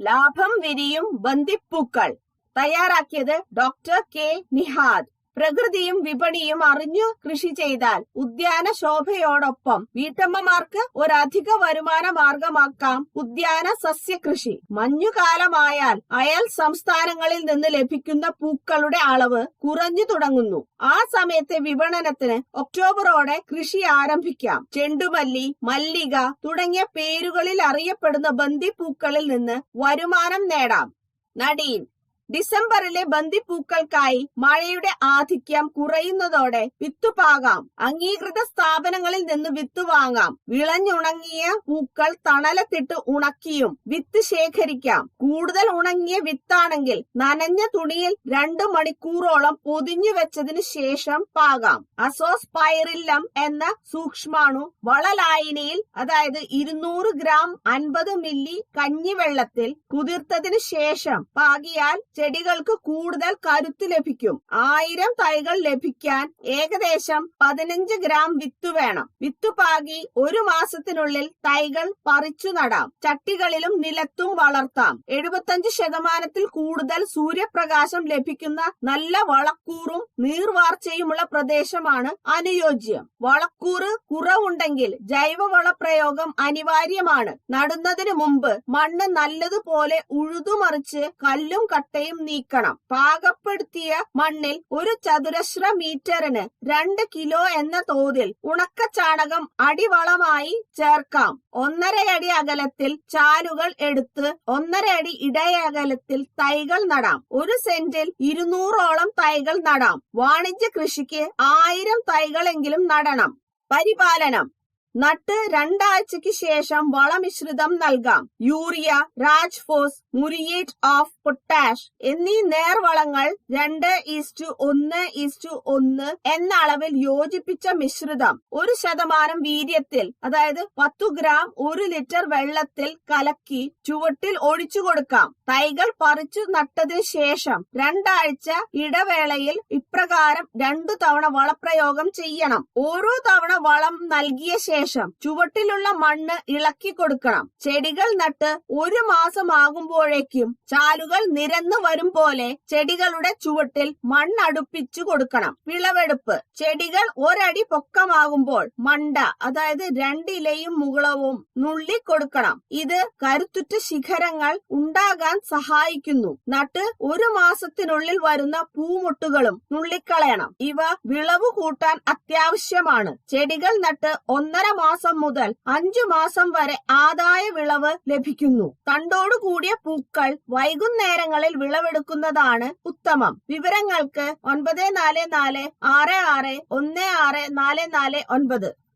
ലാഭം വിരിയും ബന്ദിപ്പൂക്കൾ തയ്യാറാക്കിയത് ഡോക്ടർ കെ നിഹാദ്. പ്രകൃതിയും വിപണിയും അറിഞ്ഞു കൃഷി ചെയ്താൽ ഉദ്യാന ശോഭയോടൊപ്പം വീട്ടമ്മമാർക്ക് ഒരധിക വരുമാന മാർഗമാക്കാം ഉദ്യാന സസ്യകൃഷി. മഞ്ഞുകാലമായാൽ അയൽ സംസ്ഥാനങ്ങളിൽ നിന്ന് ലഭിക്കുന്ന പൂക്കളുടെ അളവ് കുറഞ്ഞു തുടങ്ങുന്നു. ആ സമയത്തെ വിപണനത്തിന് ഒക്ടോബറോടെ കൃഷി ആരംഭിക്കാം. ചെണ്ടുമല്ലി മല്ലിക തുടങ്ങിയ പേരുകളിൽ അറിയപ്പെടുന്ന ബന്ദിപ്പൂക്കളിൽ നിന്ന് വരുമാനം നേടാം. നടീൻ ഡിസംബറിലെ ബന്ദിപ്പൂക്കൾക്കായി മഴയുടെ ആധിക്യം കുറയുന്നതോടെ വിത്തുപാകാം. അംഗീകൃത സ്ഥാപനങ്ങളിൽ നിന്ന് വിത്ത് വാങ്ങാം വിളഞ്ഞുണങ്ങിയ പൂക്കൾ തണലത്തിട്ട് ഉണക്കിയും വിത്ത് ശേഖരിക്കാം. കൂടുതൽ ഉണങ്ങിയ വിത്താണെങ്കിൽ നനഞ്ഞ തുണിയിൽ രണ്ടു മണിക്കൂറോളം പൊതിഞ്ഞു വെച്ചതിനു ശേഷം പാകാം. അസോസ് പയറില്ലം എന്ന സൂക്ഷ്മാണു വളലായനയിൽ അതായത് ഇരുന്നൂറ് ഗ്രാം അൻപത് മില്ലി കഞ്ഞിവെള്ളത്തിൽ കുതിർത്തതിനു ശേഷം പാകിയാൽ ചെടികൾക്ക് കൂടുതൽ കരുത്ത് ലഭിക്കും. ആയിരം തൈകൾ ലഭിക്കാൻ ഏകദേശം പതിനഞ്ച് ഗ്രാം വിത്ത് വേണം. വിത്ത് പാകി ഒരു മാസത്തിനുള്ളിൽ തൈകൾ പറിച്ചു നടാം. ചട്ടികളിലും നിലത്തും വളർത്താം. എഴുപത്തഞ്ച് ശതമാനത്തിൽ കൂടുതൽ സൂര്യപ്രകാശം ലഭിക്കുന്ന നല്ല വളക്കൂറും നീർവാർച്ചയുമുള്ള പ്രദേശമാണ് അനുയോജ്യം. വളക്കൂറ് കുറവുണ്ടെങ്കിൽ ജൈവവള പ്രയോഗം അനിവാര്യമാണ്. നടുന്നതിനു മുമ്പ് മണ്ണ് നല്ലതുപോലെ ഉഴുതുമറിച്ച് കല്ലും കട്ടയും നീക്കണം. പാകപ്പെടുത്തിയ മണ്ണിൽ ഒരു ചതുരശ്ര മീറ്ററിന് രണ്ട് കിലോ എന്ന തോതിൽ ഉണക്ക ചാണകം അടിവളമായി ചേർക്കാം. ഒന്നര അടി അകലത്തിൽ ചാലുകൾ എടുത്ത് ഒന്നര അടി ഇടയകലത്തിൽ തൈകൾ നടാം. ഒരു സെന്റിൽ ഇരുന്നൂറോളം തൈകൾ നടാം. വാണിജ്യ കൃഷിക്ക് ആയിരം തൈകളെങ്കിലും നടണം. പരിപാലനം. നട്ട് രണ്ടാഴ്ചയ്ക്ക് ശേഷം വളമിശ്രിതം നൽകാം. Urea Rajphos muriate of potash എന്നീ നേർവളങ്ങൾ രണ്ട് ഈസ്റ്റു ഒന്ന് ഈസ്റ്റു ഒന്ന് എന്ന അളവിൽ യോജിപ്പിച്ച മിശ്രിതം. ഒരു ശതമാനം വീര്യത്തിൽ അതായത് പത്തു ഗ്രാം ഒരു ലിറ്റർ വെള്ളത്തിൽ കലക്കി ചുവട്ടിൽ ഒഴിച്ചു കൊടുക്കാം. തൈകൾ പറിച്ചു നട്ടതിന് ശേഷം രണ്ടാഴ്ച ഇടവേളയിൽ ഇപ്രകാരം രണ്ടു തവണ വളപ്രയോഗം ചെയ്യണം. ഓരോ തവണ വളം നൽകിയ ശേഷം ചുവട്ടിലുള്ള മണ്ണ് ഇളക്കി കൊടുക്കണം. ചെടികൾ നട്ട് ഒരു മാസമാകുമ്പോഴേക്കും ചാലുകൾ നിരന്നു വരും പോലെ ചെടികളുടെ ചുവട്ടിൽ മണ്ണടുപ്പിച്ചു കൊടുക്കണം. വിളവെടുപ്പ് ചെടികൾ ഒരടി പൊക്കമാകുമ്പോൾ മണ്ട അതായത് രണ്ടിലയും മുകളവും നുള്ളി കൊടുക്കണം. ഇത് കരുത്തുറ്റ ശിഖരങ്ങൾ ഉണ്ടാകാൻ സഹായിക്കുന്നു. നട്ട് ഒരു മാസത്തിനുള്ളിൽ വരുന്ന പൂമുട്ടുകളും നുള്ളിക്കളയണം. ഇവ വിളവ് കൂട്ടാൻ അത്യാവശ്യമാണ്. ചെടികൾ നട്ട് ഒന്നര മാസം മുതൽ അഞ്ചു മാസം വരെ ആദായ വിളവ് ലഭിക്കുന്നു. തണ്ടോടു കൂടിയ പൂക്കൾ വൈകുന്നേരങ്ങളിൽ വിളവെടുക്കുന്നതാണ് ഉത്തമം. വിവരങ്ങൾക്ക് ഒൻപത് നാല് നാല് ആറ് ആറ് ഒന്ന് ആറ് നാല് നാല് ഒൻപത്.